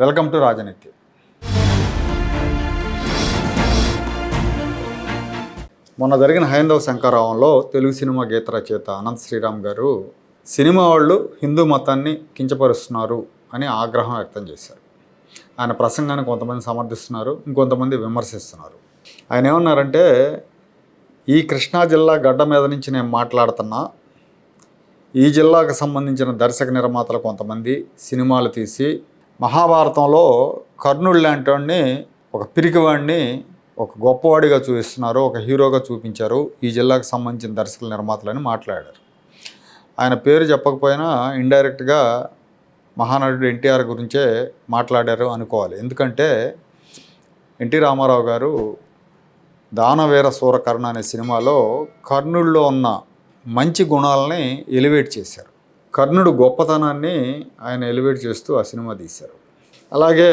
Welcome to రాజనీతి మొన్న జరిగిన హైందవ శంకరావంలో తెలుగు సినిమా గీత రచయిత అనంత్ శ్రీరామ్ గారు సినిమా వాళ్ళు హిందూ మతాన్ని కించపరుస్తున్నారు అని ఆగ్రహం వ్యక్తం చేశారు. ఆయన ప్రసంగాన్ని కొంతమంది సమర్థిస్తున్నారు ఇంకొంతమంది విమర్శిస్తున్నారు. ఆయన ఏమన్నారంటే ఈ కృష్ణా జిల్లా గడ్డ మీద నుంచి నేను మాట్లాడుతున్నా. ఈ జిల్లాకు సంబంధించిన దర్శక నిర్మాతలు కొంతమంది సినిమాలు తీసి మహాభారతంలో కర్ణుడు లాంటి వాడిని ఒక పిరికివాడిని ఒక గొప్పవాడిగా చూపిస్తున్నారు ఒక హీరోగా చూపించారు ఈ జిల్లాకు సంబంధించిన దర్శకుల నిర్మాతలని మాట్లాడారు. ఆయన పేరు చెప్పకపోయినా ఇండైరెక్ట్గా మహానటుడు ఎన్టీఆర్ గురించే మాట్లాడారు అనుకోవాలి. ఎందుకంటే ఎన్టీ రామారావు గారు దానవీర సూరకర్ణ అనే సినిమాలో కర్ణుల్లో ఉన్న మంచి గుణాలని ఎలివేట్ చేశారు. కర్ణుడు గొప్పతనాన్ని ఆయన ఎలివేట్ చేస్తూ ఆ సినిమా తీశారు. అలాగే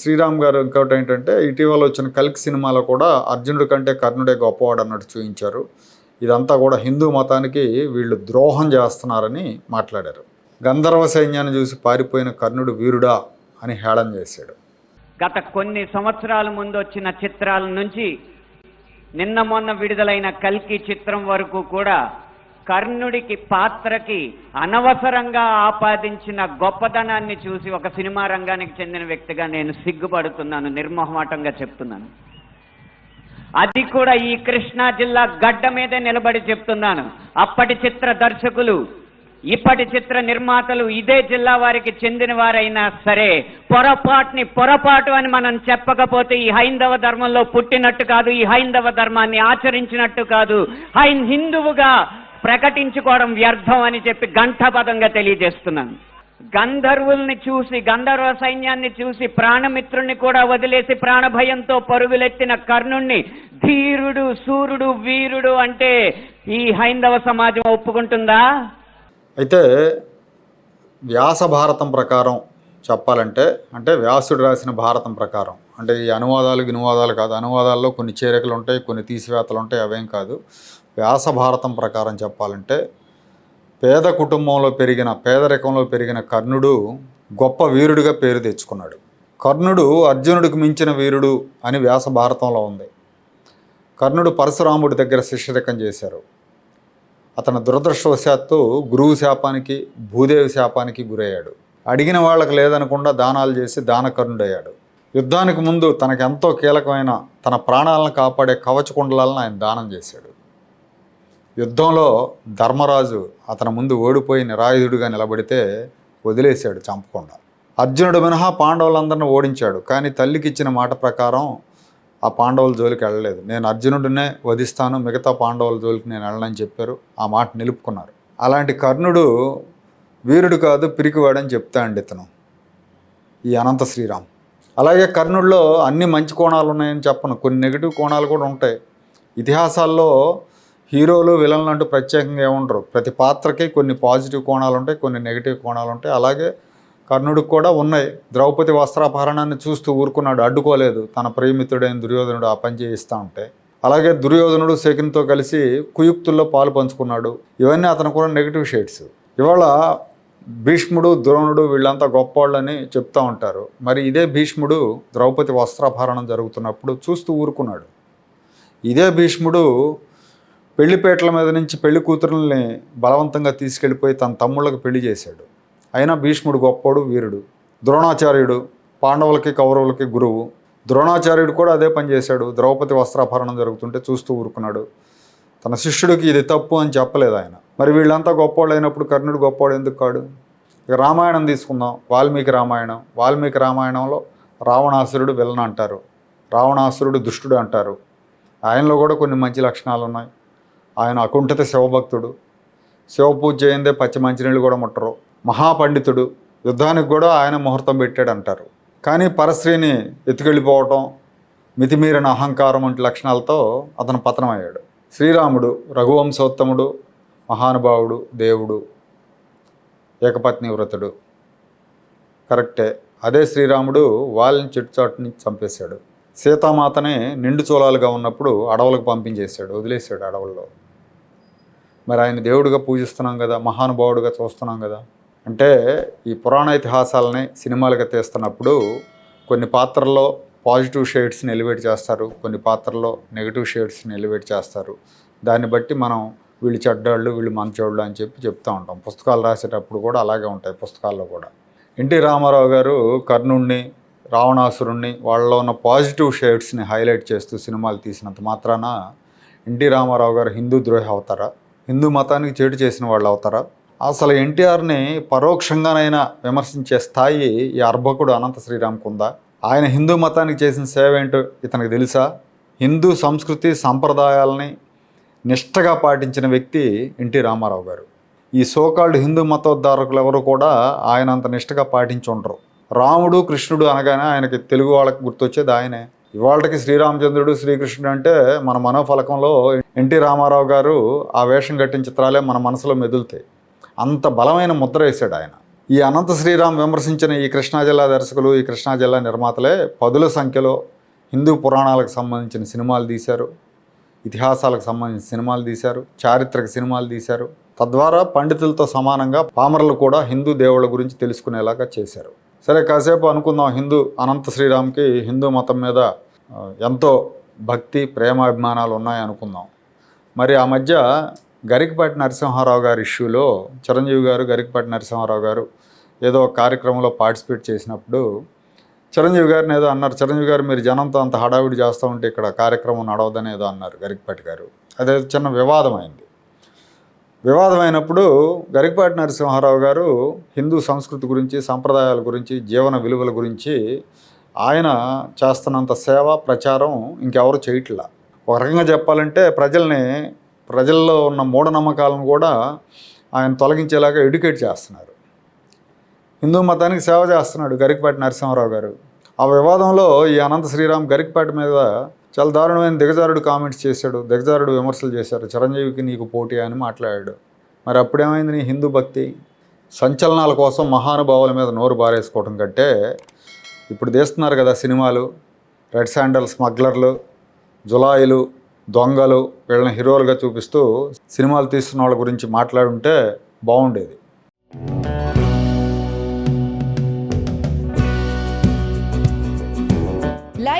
శ్రీరామ్ గారు ఇంకోటి ఏంటంటే ఇటీవల వచ్చిన కల్కి సినిమాలో కూడా అర్జునుడి కంటే కర్ణుడే గొప్పవాడు అన్నట్టు చూపించారు ఇదంతా కూడా హిందూ మతానికి వీళ్ళు ద్రోహం చేస్తున్నారని మాట్లాడారు. గంధర్వ సైన్యాన్ని చూసి పారిపోయిన కర్ణుడు వీరుడా అని హేళన చేశాడు. గత కొన్ని సంవత్సరాల ముందు వచ్చిన చిత్రాల నుంచి నిన్న మొన్న విడుదలైన కల్కి చిత్రం వరకు కూడా కర్ణుడికి పాత్రకి అనవసరంగా ఆపాదించిన గొప్పతనాన్ని చూసి ఒక సినిమా రంగానికి చెందిన వ్యక్తిగా నేను సిగ్గుపడుతున్నాను నిర్మోహమాటంగా చెప్తున్నాను. అది కూడా ఈ కృష్ణా జిల్లా గడ్డ మీదే నిలబడి చెప్తున్నాను. అప్పటి చిత్ర దర్శకులు ఇప్పటి చిత్ర నిర్మాతలు ఇదే జిల్లా వారికి చెందిన వారైనా సరే పొరపాటుని పొరపాటు అని మనం చెప్పకపోతే ఈ హైందవ ధర్మంలో పుట్టినట్టు కాదు ఈ హైందవ ధర్మాన్ని ఆచరించినట్టు కాదు. హైన్ హిందువుగా ప్రకటించుకోవడం వ్యర్థం అని చెప్పి ఘంటాపదంగా తెలియజేస్తున్నాను. గంధర్వుల్ని చూసి గంధర్వ సైన్యాన్ని చూసి ప్రాణమిత్రుణ్ణి కూడా వదిలేసి ప్రాణభయంతో పరుగులెత్తిన కర్ణుణ్ణి ధీరుడు సూర్యుడు వీరుడు అంటే ఈ హైందవ సమాజం ఒప్పుకుంటుందా? అయితే వ్యాస భారతం ప్రకారం చెప్పాలంటే అంటే వ్యాసుడు రాసిన భారతం ప్రకారం అంటే ఈ అనువాదాలు వినువాదాలు కాదు. అనువాదాల్లో కొన్ని చేరికలు ఉంటాయి కొన్ని తీసివేతలు ఉంటాయి అవేం కాదు. వ్యాస భారతం ప్రకారం చెప్పాలంటే పేద కుటుంబంలో పెరిగిన పేదరికంలో పెరిగిన కర్ణుడు గొప్ప వీరుడిగా పేరు తెచ్చుకున్నాడు. కర్ణుడు అర్జునుడికి మించిన వీరుడు అని వ్యాస భారతంలో ఉంది. కర్ణుడు పరశురాముడి దగ్గర శిష్యరికం చేశారు. అతను దురదృష్టవశాత్తు గురువు శాపానికి భూదేవి శాపానికి గురయ్యాడు. అడిగిన వాళ్ళకి లేదనకుండా దానాలు చేసి దానకర్ణుడయ్యాడు యుద్ధానికి ముందు తనకెంతో కీలకమైన తన ప్రాణాలను కాపాడే కవచ కుండలాలను ఆయన దానం చేశాడు. యుద్ధంలో ధర్మరాజు అతని ముందు ఓడిపోయి నిరాయుధుడిగా నిలబడితే వదిలేశాడు చంపకుండా. అర్జునుడు మినహా పాండవులందరిని ఓడించాడు. కానీ తల్లికి ఇచ్చిన మాట ప్రకారం ఆ పాండవుల జోలికి వెళ్ళలేదు. నేను అర్జునుడినే వధిస్తాను మిగతా పాండవుల జోలికి నేను వెళ్ళనని చెప్పారు. ఆ మాట నిలుపుకున్నారు. అలాంటి కర్ణుడు వీరుడు కాదు పిరికివాడని చెప్తా అండి ఇతను. ఈ అనంత శ్రీరామ్. అలాగే కర్ణుడిలో అన్ని మంచి కోణాలు ఉన్నాయని చెప్పను. కొన్ని నెగిటివ్ కోణాలు కూడా ఉంటాయి. ఇతిహాసాల్లో హీరోలు విలన్లు అంటూ ప్రత్యేకంగా ఏముండరు. ప్రతి పాత్రకి కొన్ని పాజిటివ్ కోణాలు ఉంటాయి కొన్ని నెగిటివ్ కోణాలు ఉంటాయి అలాగే కర్ణుడికి కూడా ఉన్నాయి. ద్రౌపది వస్త్రాపహరణాన్ని చూస్తూ ఊరుకున్నాడు. అడ్డుకోలేదు. తన ప్రేమితుడైన దుర్యోధనుడు ఆ పని చేయిస్తూ ఉంటే. అలాగే దుర్యోధనుడు శకునితో కలిసి కుయుక్తుల్లో పాలు పంచుకున్నాడు. ఇవన్నీ అతను కూడా నెగిటివ్ షేడ్స్. ఇవాళ భీష్ముడు ద్రోణుడు వీళ్ళంతా గొప్పవాళ్ళని చెప్తూ ఉంటారు. మరి ఇదే భీష్ముడు ద్రౌపది వస్త్రాపహరణం జరుగుతున్నప్పుడు చూస్తూ ఊరుకున్నాడు. ఇదే భీష్ముడు పెళ్ళిపేటల మీద నుంచి పెళ్ళి కూతురుల్ని బలవంతంగా తీసుకెళ్ళిపోయి తన తమ్ముళ్ళకి పెళ్ళి చేశాడు. అయినా భీష్ముడు గొప్పోడు వీరుడు. ద్రోణాచార్యుడు పాండవులకి కౌరవులకి గురువు. ద్రోణాచార్యుడు కూడా అదే పని చేశాడు. ద్రౌపది వస్త్రాపహరణం జరుగుతుంటే చూస్తూ ఊరుకున్నాడు. తన శిష్యుడికి ఇది తప్పు అని చెప్పలేదు ఆయన. మరి వీళ్ళంతా గొప్పవాళ్ళు అయినప్పుడు కర్ణుడు గొప్పవాడు ఎందుకు కాడు? ఇక రామాయణం తీసుకుందాం. వాల్మీకి రామాయణం. వాల్మీకి రామాయణంలో రావణాసురుడు విలన్ అంటారు. రావణాసురుడు దుష్టుడు అంటారు. ఆయనలో కూడా కొన్ని మంచి లక్షణాలు ఉన్నాయి ఆయన అకుంఠిత శివభక్తుడు. శివ పూజ చేయందే పచ్చి మంచినీళ్ళు కూడా ముట్టరు. మహాపండితుడు. యుద్ధానికి కూడా ఆయన ముహూర్తం పెట్టాడు అంటారు కానీ పరశ్రీని ఎత్తుకెళ్ళిపోవటం మితిమీరిన అహంకారం వంటి లక్షణాలతో అతను పతనమయ్యాడు. శ్రీరాముడు రఘువంశోత్తముడు మహానుభావుడు దేవుడు ఏకపత్ని వ్రతుడు. కరెక్టే. అదే శ్రీరాముడు వాళ్ళని చెట్టు చాటుని చంపేశాడు. సీతామాతని నిండు చూలాలుగా ఉన్నప్పుడు అడవులకు పంపించేశాడు వదిలేశాడు అడవుల్లో. మరి ఆయన దేవుడిగా పూజిస్తున్నాం కదా మహానుభావుడిగా చూస్తున్నాం కదా. అంటే ఈ పురాణ ఇతిహాసాలని సినిమాలుగా తీస్తున్నప్పుడు కొన్ని పాత్రల్లో పాజిటివ్ షేడ్స్ని ఎలివేట్ చేస్తారు కొన్ని పాత్రల్లో నెగిటివ్ షేడ్స్ని ఎలివేట్ చేస్తారు. దాన్ని బట్టి మనం వీళ్ళు చెడ్డోళ్ళు వీళ్ళు మంచోళ్ళు అని చెప్పి చెప్తూ ఉంటాం. పుస్తకాలు రాసేటప్పుడు కూడా అలాగే ఉంటాయి పుస్తకాల్లో కూడా. ఎన్టీ రామారావు గారు కర్ణుణ్ణి రావణాసురుణ్ణి వాళ్ళలో ఉన్న పాజిటివ్ షేడ్స్ని హైలైట్ చేస్తూ సినిమాలు తీసినంత మాత్రాన ఎన్టీ రామారావు గారు హిందూ ద్రోహి అవుతారా? హిందూ మతానికి చేటు చేసిన వాళ్ళు అవుతారా? అసలు ఎన్టీఆర్ని పరోక్షంగానైనా విమర్శించే స్థాయి ఈ అర్భకుడు అనంత శ్రీరామ్కు ఉందా ఆయన హిందూ మతానికి చేసిన సేవ ఏంటో ఇతనికి తెలుసా? హిందూ సంస్కృతి సంప్రదాయాలని నిష్టగా పాటించిన వ్యక్తి ఎన్టీ రామారావు గారు. ఈ సోకాల్డ్ హిందూ మతోద్ధారకులు ఎవరు కూడా ఆయన అంత నిష్టగా పాటించి ఉండరు రాముడు కృష్ణుడు అనగానే ఆయనకి తెలుగు వాళ్ళకి గుర్తొచ్చేది ఆయనే. ఇవాళకి శ్రీరామచంద్రుడు శ్రీకృష్ణుడు అంటే మన మనోఫలకంలో ఎన్టీ రామారావు గారు ఆ వేషం కట్టిన చిత్రాలే మన మనసులో మెదులుతాయి. అంత బలమైన ముద్ర వేశాడు ఆయన. ఈ అనంత శ్రీరామ్ విమర్శించిన ఈ కృష్ణా జిల్లా దర్శకులు ఈ కృష్ణా జిల్లా నిర్మాతలే పదుల సంఖ్యలో హిందూ పురాణాలకు సంబంధించిన సినిమాలు తీశారు. ఇతిహాసాలకు సంబంధించిన సినిమాలు తీశారు. చారిత్రక సినిమాలు తీశారు. తద్వారా పండితులతో సమానంగా పామరులు కూడా హిందూ దేవుళ్ళ గురించి తెలుసుకునేలాగా చేశారు. సరే కాసేపు అనుకుందాం హిందూ అనంత శ్రీరామ్కి హిందూ మతం మీద ఎంతో భక్తి ప్రేమాభిమానాలు ఉన్నాయి అనుకుందాం. మరి ఆ మధ్య గరికపాటి నరసింహారావు గారి ఇష్యూలో చిరంజీవి గారు గరికపాటి నరసింహారావు గారు ఏదో ఒక కార్యక్రమంలో పార్టిసిపేట్ చేసినప్పుడు చిరంజీవి గారిని ఏదో అన్నారు చిరంజీవి గారు మీరు జనంతో అంత హడావిడి చేస్తూ ఉంటే ఇక్కడ కార్యక్రమం నడవదని ఏదో అన్నారు గరికపాటి గారు. అదే చిన్న వివాదం వివాదమైనప్పుడు వివాదం అయినప్పుడు గరికపాటి నరసింహారావు గారు హిందూ సంస్కృతి గురించి సంప్రదాయాల గురించి జీవన విలువల గురించి ఆయన చేస్తున్నంత సేవ ప్రచారం ఇంకెవరు చేయట్లా. ఒక రకంగా చెప్పాలంటే ప్రజల్ని ప్రజల్లో ఉన్న మూఢనమ్మకాలను కూడా ఆయన తొలగించేలాగా ఎడ్యుకేట్ చేస్తున్నారు. హిందూ మతానికి సేవ చేస్తున్నాడు గరికపాటి నరసింహారావు గారు. ఆ వివాదంలో ఈ అనంత శ్రీరామ్ గరికపాటి మీద చాలా దారుణమైన దిగజారుడు కామెంట్స్ చేశాడు. దిగజారుడు విమర్శలు చేశారు. చిరంజీవికి నీకు పోటీ అని మాట్లాడాడు. మరి అప్పుడేమైంది నీ హిందూ భక్తి? సంచలనాల కోసం మహానుభావుల మీద నోరు బారేసుకోవడం కంటే ఇప్పుడు తీస్తున్నారు కదా సినిమాలు. రెడ్ శాండల్ స్మగ్లర్లు జులాయిలు దొంగలు వీళ్ళని హీరోలుగా చూపిస్తూ సినిమాలు తీస్తున్న వాళ్ళ గురించి మాట్లాడుంటే బాగుండేది.